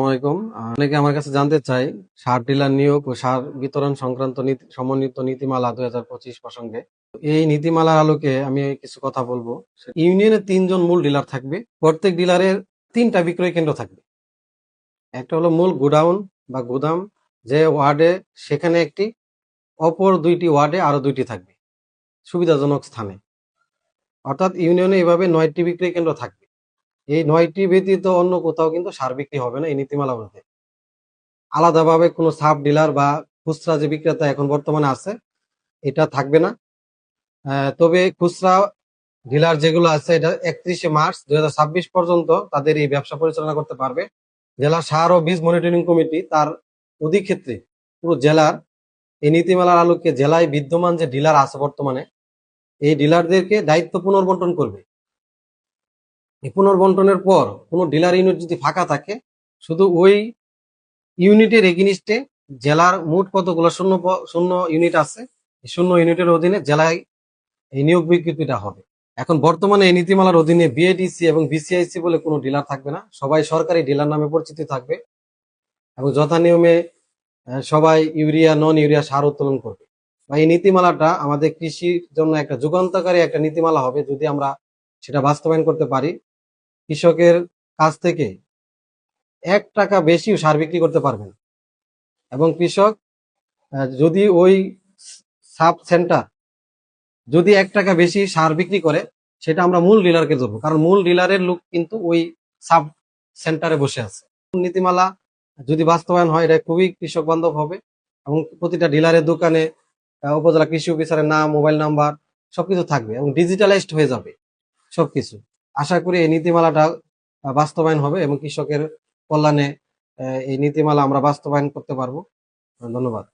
আসসালামাইকুম অনেকে আমার কাছে জানতে চাই সার ডিলার নিয়োগ ও সার বিতরণ সংক্রান্ত সমন্বিত নীতিমালা দুই হাজার পঁচিশ প্রসঙ্গে। এই নীতিমালার আলোকে আমি কিছু কথা বলব। ইউনিয়নে তিনজন মূল ডিলার থাকবে। প্রত্যেক ডিলারের তিনটা বিক্রয় কেন্দ্র থাকবে। একটা হলো মূল গোডাউন বা গুদাম, যে ওয়ার্ডে সেখানে একটি, অপর দুইটি ওয়ার্ডে আরও দুইটি থাকবে। সুবিধাজনক স্থানে। অর্থাৎ ইউনিয়নে এভাবে নয়টি বিক্রয় কেন্দ্র থাকবে। এই নয়টি ব্যতীত অন্য কোথাও কিন্তু সার বিক্রি হবে না এই নীতিমালা মধ্যে আলাদাভাবে কোনো সাব ডিলার বা খুচরা যে বিক্রেতা এখন বর্তমানে আছে, এটা থাকবে না। তবে খুচরা ডিলার যেগুলো আছে, এটা একত্রিশে মার্চ দুই হাজার ছাব্বিশ পর্যন্ত তাদের এই ব্যবসা পরিচালনা করতে পারবে। জেলা সার ও বীজ মনিটরিং কমিটি তার অধিক্ষেত্রে পুরো জেলার এই নীতিমালার আলোকে জেলায় বিদ্যমান যে ডিলার আছে বর্তমানে, এই ডিলারদেরকে দায়িত্ব পুনর্বন্টন করবে। এই পুনর্বন্টনের পর কোনো ডিলার ইউনিট যদি ফাঁকা থাকে, শুধু ওই ইউনিটের এগিনিস্টে জেলার মোট কতগুলো শূন্য শূন্য ইউনিট আছে শূন্য ইউনিটের অধীনে জেলায় এই নিয়োগ বিজ্ঞপ্তিটা হবে। এখন বর্তমানে এই নীতিমালার অধীনে বিএডিসি এবং বিসিআইসি বলে কোনো ডিলার থাকবে না, সবাই সরকারি ডিলার নামে পরিচিত থাকবে এবং যথা নিয়মে সবাই ইউরিয়া নন ইউরিয়া সার উত্তোলন করবে। বা এই নীতিমালাটা আমাদের কৃষির জন্য একটা যুগান্তকারী একটা নীতিমালা হবে, যদি আমরা সেটা বাস্তবায়ন করতে পারি। কৃষকের কাছ থেকে এক টাকা বেশিও সার বিক্রি করতে পারবেন এবং কৃষক যদি ওই সাব সেন্টার যদি এক টাকা বেশি সার বিক্রি করে, সেটা আমরা মূল ডিলারকে দেবো কারণ মূল ডিলারের লোক কিন্তু ওই সাব সেন্টারে বসে আছে। নীতিমালা যদি বাস্তবায়ন হয়, এটা খুবই কৃষক বান্ধব হবে এবং প্রতিটা ডিলারের দোকানে উপজেলা কৃষি অফিসারের নাম, মোবাইল নাম্বার সবকিছু থাকবে এবং ডিজিটালাইজড হয়ে যাবে সবকিছু। আশা করি এই নীতিমালাটা বাস্তবায়ন হবে এবং কৃষকের কল্যাণে এই নীতিমালা আমরা বাস্তবায়ন করতে পারব। ধন্যবাদ।